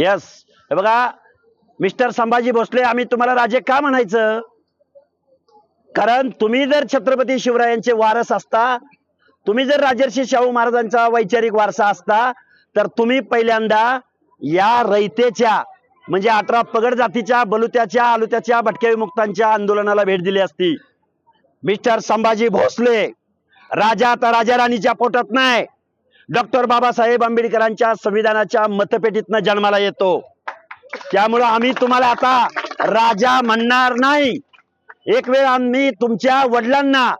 Yes हे बघा mister Sambhaji Bhosale आम्ही तुम्हाला राजे का म्हणायचं? कारण तुम्ही जर छत्रपती शिवरायांचे वारस असता तुम्ही जर राजर्षी शाहू महाराजांचा वैचारिक वारसा असता तर तुम्ही पहिल्यांदा या रयतेच्या म्हणजे अठरा पगड जातीच्या बलुत्याच्या आलुत्याच्या भटक्या विमुक्तांच्या आंदोलनाला भेट दिली असती. मिस्टर संभाजी भोसले राजा आता राजा राणीच्या पोटात नाही. डॉक्टर बाबासाहेब आंबेडकरांच्या संविधानाच्या मतपेटीतनं जन्माला येतो. त्यामुळं आम्ही तुम्हाला आता राजा म्हणणार नाही. एक वेळ आम्ही तुमच्या वडिलांना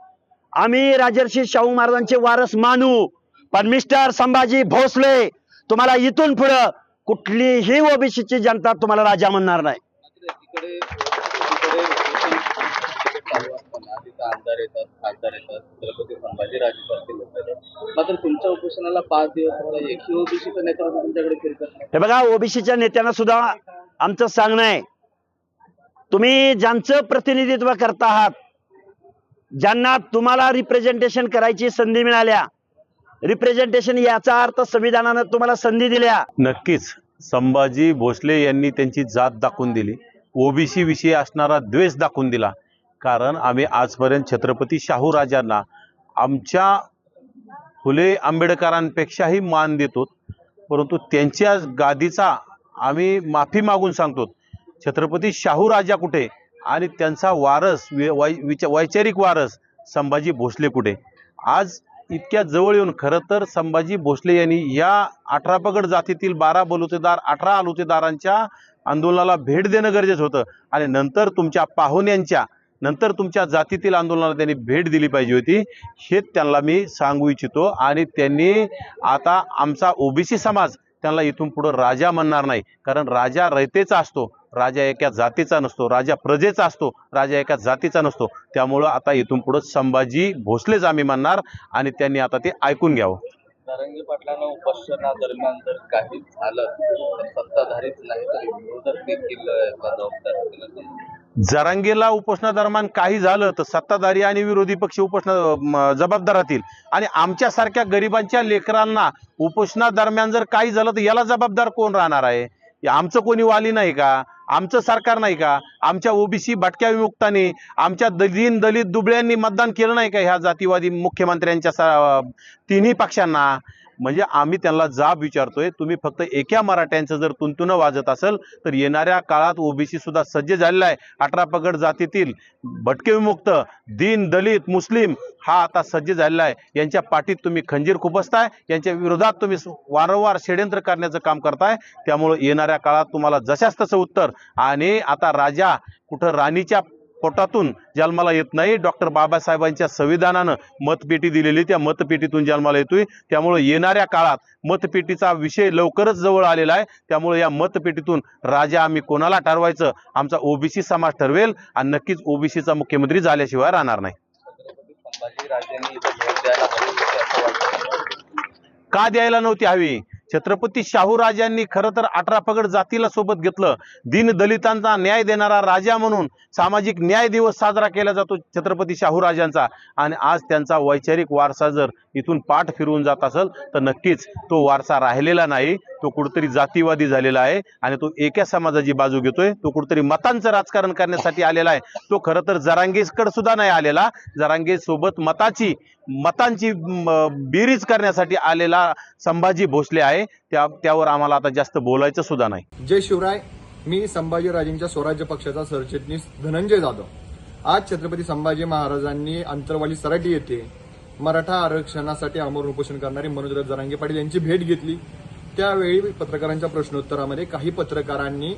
आम्ही राजर्षी शाहू महाराजांचे वारस मानू पण मिस्टर संभाजी भोसले तुम्हाला इथून पुढं कुठलीही ओबीसीची जनता तुम्हाला राजा म्हणणार नाही मात्र एकीकडे एकीकडे उपोषण चालू असताना तिथं आमदार येतात खासदार येतात छत्रपती संभाजीराजे सारखे लोक येतात. मात्र तुमच्या उपोषणाला पाच दिवस एकही ओबीसीचं नेतृत्व तुमच्याकडे फिरकत नाही हे बघा ओबीसीच्या नेत्यांना सुद्धा आमचं सांगणं आहे. तुम्ही ज्यांचं प्रतिनिधित्व करता आहात ज्यांना तुम्हाला रिप्रेझेंटेशन करायची संधी मिळाल्या रिप्रेझेंटेशन याचा अर्थ संविधानानं तुम्हाला संधी दिल्या. नक्कीच संभाजी भोसले यांनी त्यांची जात दाखवून दिली. ओबीसी विषयी असणारा द्वेष दाखवून दिला. कारण आम्ही आजपर्यंत छत्रपती शाहू राजांना आमच्या फुले आंबेडकरांपेक्षाही मान देतो परंतु त्यांच्या गादीचा आम्ही माफी मागून सांगतो छत्रपती शाहू राजा कुठे आणि त्यांचा वारस वि- वै विच वैचारिक वारस संभाजी भोसले कुठे? आज इतक्या जवळ येऊन खरं तर संभाजी भोसले यांनी या अठरा पगड जातीतील बारा बलुतेदार अठरा आलुतेदारांच्या आंदोलनाला भेट देणं गरजेचं होतं. आणि नंतर तुमच्या पाहुण्यांच्या नंतर तुमच्या जातीतील आंदोलनाला त्यांनी भेट दिली पाहिजे होती. हे त्यांना मी सांगू इच्छितो आणि त्यांनी आता आमचा ओबीसी समाज त्यांना इथून पुढं राजा म्हणणार नाही. कारण राजा रयतेचा असतो राजा एका जातीचा नसतो राजा प्रजेचा असतो राजा एका जातीचा नसतो. त्यामुळं आता इथून पुढं संभाजी भोसलेच आम्ही म्हणणार आणि त्यांनी आता ते ऐकून घ्यावं. नारंगी पाटलांना उपोषणादरम्यान जर काही झालं तर सत्ताधारीच नाही तर विरोधक देखील जबाबदार जरांगेला उपोषणादरम्यान काही झालं तर सत्ताधारी आणि विरोधी पक्ष उपोषणा जबाबदार राहतील. आणि आमच्यासारख्या गरिबांच्या लेकरांना उपोषणादरम्यान जर काही झालं तर याला जबाबदार कोण राहणार आहे? आमचं कोणी वाली नाही का? आमचं सरकार नाही का? आमच्या ओबीसी भटक्या विमुक्तांनी आमच्या दलीन दलित दुबळ्यांनी मतदान केलं नाही का ह्या जातीवादी मुख्यमंत्र्यांच्या तिन्ही पक्षांना? म्हणजे आम्ही त्यांना जाब विचारतोय. तुम्ही फक्त एका मराठ्यांचं जर तुंतुनं वाजत असेल तर येणाऱ्या काळात ओबीसी सुद्धा सज्ज झालेला आहे. अठरा पगड जातीतील भटके विमुक्त दीन दलित मुस्लिम हा आता सज्ज झालेला आहे. यांच्या पाठीत तुम्ही खंजीर खुपसताय. यांच्या विरोधात तुम्ही वारंवार षड्यंत्र करण्याचं काम करताय. त्यामुळे येणाऱ्या काळात तुम्हाला जशाच तसं उत्तर. आणि आता राजा कुठं राणीच्या पोटातून जन्माला येत नाही. डॉक्टर बाबासाहेबांच्या संविधानानं मतपेटी दिलेली. त्या मतपेटीतून जन्माला येतोय. त्यामुळे येणाऱ्या काळात मतपेटीचा विषय लवकरच जवळ आलेला आहे. त्यामुळे या मतपेटीतून राजा आम्ही कोणाला ठरवायचं? आमचा ओबीसी समाज ठरवेल आणि नक्कीच ओबीसीचा मुख्यमंत्री झाल्याशिवाय राहणार नाही. का द्यायला नव्हती हवी? छत्रपती शाहू राजांनी खरं तर अठरा पगड जातीला सोबत घेतलं. दिन दलितांचा न्याय देणारा राजा म्हणून सामाजिक न्याय दिवस साजरा केला जातो छत्रपती शाहू राजांचा. आणि आज त्यांचा वैचारिक वारसा जर इथून पाठ फिरवून जात असेल तर नक्कीच तो वारसा राहिलेला नाही. तो कुठेतरी जातीवादी झालेला आहे आणि तो एका समाजाची बाजू घेतोय. तो कुठेतरी मतांचं राजकारण करण्यासाठी आलेला आहे. तो खरं तर जरांगेकडे सुद्धा नाही आलेला. जरांगे सोबत मताची मतांची बेरीज करण्यासाठी आलेला संभाजी भोसले आहे. त्या त्यावर आम्हाला आता जास्त बोलायचं सुद्धा नाही. जय शिवराय. मी संभाजीराजेंच्या स्वराज्य पक्षाचा सरचिटणीस धनंजय जाधव. आज छत्रपती संभाजी महाराजांनी अंतरवाली सराटी येथे मराठा आरक्षणासाठी आमरण उपोषण करणारे मनोजराव जरांगे पाटील यांची भेट घेतली. त्यावेळी पत्रकारांच्या प्रश्नोत्तरामध्ये काही पत्रकारांनी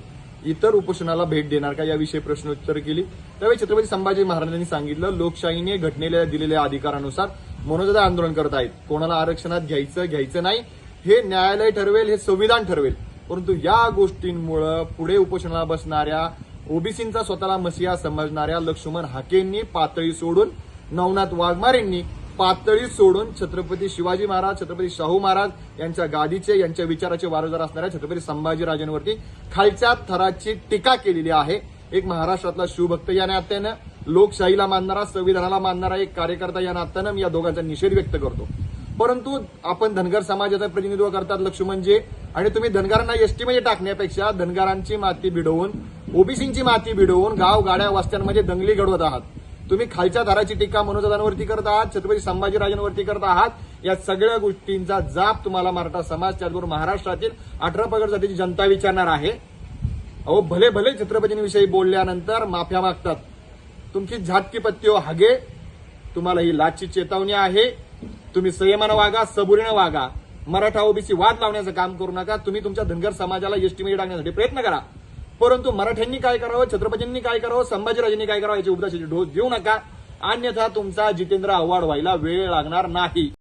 इतर उपोषणाला भेट देणार का याविषयी प्रश्नोत्तर केली. त्यावेळी छत्रपती संभाजी महाराजांनी सांगितलं लोकशाहीने घटनेला दिलेल्या अधिकारानुसार मनोजदा आंदोलन करत आहेत. कोणाला आरक्षणात घ्यायचं घ्यायचं नाही. हे न्यायालय ठरवेल हे संविधान ठरवेल. परंतु या गोष्टींमुळं पुढे उपोषणाला बसणाऱ्या ओबीसींचा स्वतःला मसिया समजणाऱ्या लक्ष्मण हाकेंनी पातळी सोडून नवनाथ वाघमारेंनी पातळी सोडून छत्रपती शिवाजी महाराज छत्रपती शाहू महाराज यांच्या गादीचे यांच्या विचाराचे वारसदार असणाऱ्या छत्रपती संभाजीराजांवरती खालच्या थराची टीका केलेली आहे. एक महाराष्ट्रातला शिवभक्त या नात्यानं लोकशाहीला मानणारा संविधानाला मानणारा एक कार्यकर्ता या नात्यानं मी या दोघांचा निषेध व्यक्त करतो. परंतु आपण धनगर समाजाचं प्रतिनिधित्व करतात लक्ष्मणजे आणि तुम्ही धनगरांना एसटीमध्ये टाकण्यापेक्षा धनगरांची माती भिडवून ओबीसींची माती भिडवून गाव गाड्या वस्त्यांमध्ये दंगली घडवत आहात. तुम्ही खालच्या दाराची टीका मनोजदांवरती करत आहात छत्रपती संभाजीराजांवरती करत आहात. या सगळ्या गोष्टींचा जाप तुम्हाला मराठा समाज त्याचबरोबर महाराष्ट्रातील अठरा पगड जातीची जनता विचारणार आहे. अहो भले भले छत्रपतींविषयी बोलल्यानंतर माफ्या मागतात. तुमची झाटकी पत्ती हो हागे. तुम्हाला ही लाचची चेतावणी आहे. तुम्ही संयमानं वागा सबुरीनं वागा. मराठा ओबीसी वाद लावण्याचं काम करू नका. तुम्ही तुमच्या धनगर समाजाला एसटीमध्ये टाकण्यासाठी प्रयत्न करा. परंतु मराठ्यांनी काय करावं छत्रपतींनी काय करावं संभाजीराजांनी काय करावं याची उपदेशाची डोस देऊ नका. अन्यथा तुमचा जितेंद्र आव्हाड व्हायला वेळ लागणार नाही.